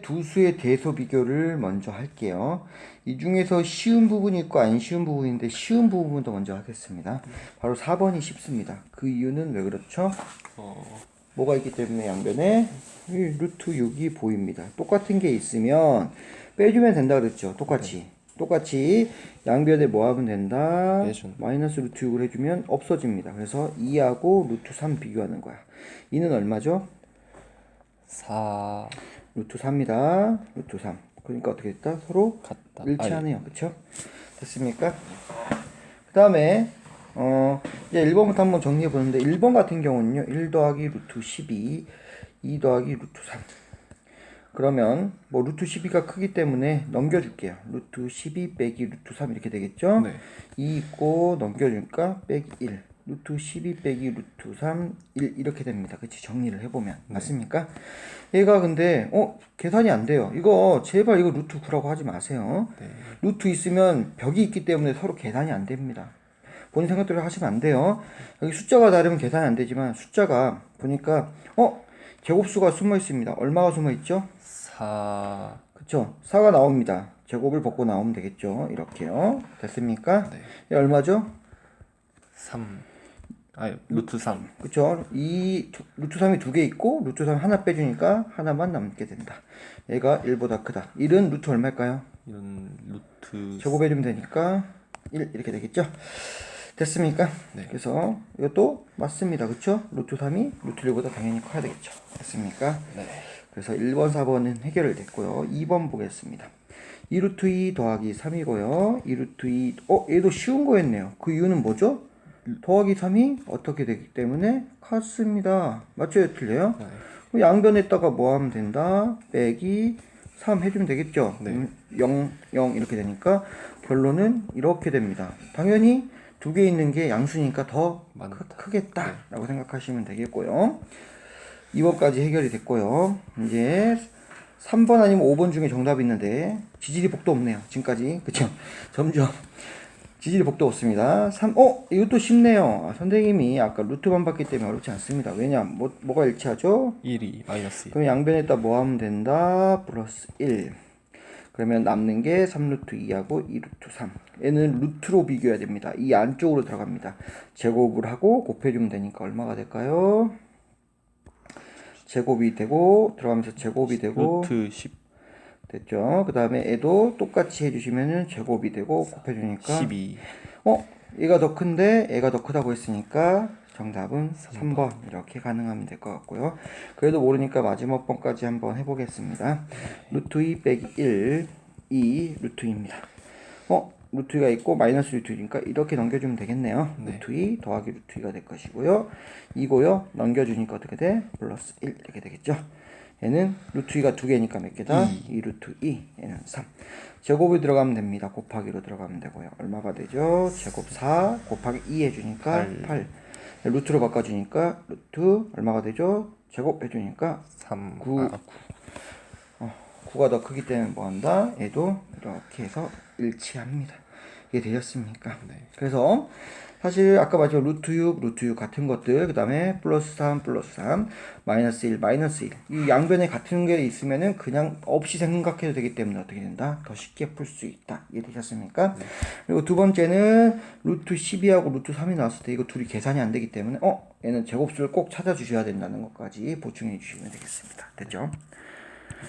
두 수의 대소 비교를 먼저 할게요. 이 중에서 쉬운 부분이 있고 안 쉬운 부분인데 쉬운 부분부터 먼저 하겠습니다. 바로 4번이 쉽습니다. 그 이유는 왜 그렇죠? 어, 뭐가 있기 때문에 양변에 이 루트 6이 보입니다. 똑같은 게 있으면 빼주면 된다 그랬죠. 똑같이. 똑같이 양변에 뭐 하면 된다? 빼준. 마이너스 루트 6을 해주면 없어집니다. 그래서 2하고 루트 3 비교하는 거야. 2는 얼마죠? 4 루트 3이다. 루트 3. 그러니까 어떻게 됐다? 서로 같다. 일치하네요. 그쵸? 됐습니까? 그 다음에, 어, 이제 1번부터 한번 정리해 보는데, 1번 같은 경우는요, 1 더하기 루트 12, 2 더하기 루트 3. 그러면, 뭐, 루트 12가 크기 때문에 넘겨줄게요. 루트 12 빼기 루트 3 이렇게 되겠죠? 네. 2 있고, 넘겨주니까 빼기 1. 루트 12 빼기 루트 3, 1 이렇게 됩니다. 그치? 정리를 해보면. 맞습니까? 얘가 근데, 어, 계산이 안 돼요. 이거, 제발 이거 루트 9라고 하지 마세요. 네. 루트 있으면 벽이 있기 때문에 서로 계산이 안 됩니다. 본인 생각대로 하시면 안 돼요. 여기 숫자가 다르면 계산이 안 되지만 숫자가 보니까 어 제곱수가 숨어 있습니다. 얼마가 숨어 있죠? 4 그쵸? 4가 나옵니다. 제곱을 벗고 나오면 되겠죠. 이렇게요. 됐습니까? 네. 얘 얼마죠? 3 아니 루트 3 그쵸? 이 두- 루트 3이 두 개 있고 루트 3 하나 빼주니까 하나만 남게 된다. 얘가 1보다 크다. 1은 루트 얼마일까요? 이런 루트 제곱해주면 되니까 1 이렇게 되겠죠? 됐습니까? 네. 그래서 이것도 맞습니다. 그쵸? 루트 3이 루트 1보다 당연히 커야 되겠죠. 됐습니까? 네. 그래서 1번, 4번은 해결이 됐고요. 2번 보겠습니다. 2루트 2 더하기 3이고요. 2루트 2, 어, 얘도 쉬운 거였네요. 그 이유는 뭐죠? 더하기 3이 어떻게 되기 때문에 같습니다. 맞죠? 틀려요? 네. 양변에다가 뭐 하면 된다? 빼기 3 해주면 되겠죠? 네. 음, 0, 0 이렇게 되니까 결론은 이렇게 됩니다. 당연히 두 개 있는 게 양수니까 더 많다. 크, 크겠다 라고 생각하시면 되겠고요. 2번까지 해결이 됐고요. 이제 3번 아니면 5번 중에 정답이 있는데 지질이 복도 없네요. 지금까지 그쵸? 점점 지질이 복도 없습니다. 3, 어? 이것도 쉽네요. 아, 선생님이 아까 루트만 봤기 때문에 어렵지 않습니다. 왜냐? 뭐, 뭐가 일치하죠? 1이 마이너스 1 그럼 양변에다 뭐 하면 된다? 플러스 1. 그러면 남는 게 3루트 2하고 2루트 3. 얘는 루트로 비교해야 됩니다. 이 안쪽으로 들어갑니다. 제곱을 하고 곱해주면 되니까 얼마가 될까요? 제곱이 되고 들어가면서 제곱이 되고 루트 10 됐죠. 그 다음에 얘도 똑같이 해주시면은 제곱이 되고 곱해주니까 12 어? 얘가 더 큰데 얘가 더 크다고 했으니까 정답은 3번 이렇게 가능하면 될 것 같고요. 그래도 모르니까 마지막 번까지 한번 해보겠습니다. 루트 2 빼기 1, 2 루트 2입니다. 어? 루트 2가 있고 마이너스 루트 2니까 이렇게 넘겨주면 되겠네요. 네. 루트 2 더하기 루트 2가 될 것이고요. 이고요. 넘겨주니까 어떻게 돼? 플러스 1 이렇게 되겠죠. 얘는 루트 2가 두 개니까 몇 개다? 2 루트 2 얘는 3 제곱이 들어가면 됩니다 곱하기로 들어가면 되고요 얼마가 되죠? 제곱 4 곱하기 2 해주니까 8, 루트로 바꿔주니까 루트 얼마가 되죠? 제곱 해주니까 3 구. 아, 9가 더 크기 때문에 뭐한다? 얘도 이렇게 해서 일치합니다 이게 되셨습니까? 네. 그래서 사실 아까 말했죠 루트 6, 루트 6 같은 것들 그 다음에 플러스 3, 플러스 3 마이너스 1, 마이너스 1 이 양변에 같은 게 있으면은 그냥 없이 생각해도 되기 때문에 어떻게 된다? 더 쉽게 풀 수 있다 이해되셨습니까? 그리고 두 번째는 루트 12하고 루트 3이 나왔을 때 이거 둘이 계산이 안 되기 때문에 어? 얘는 제곱수를 꼭 찾아주셔야 된다는 것까지 보충해 주시면 되겠습니다 됐죠?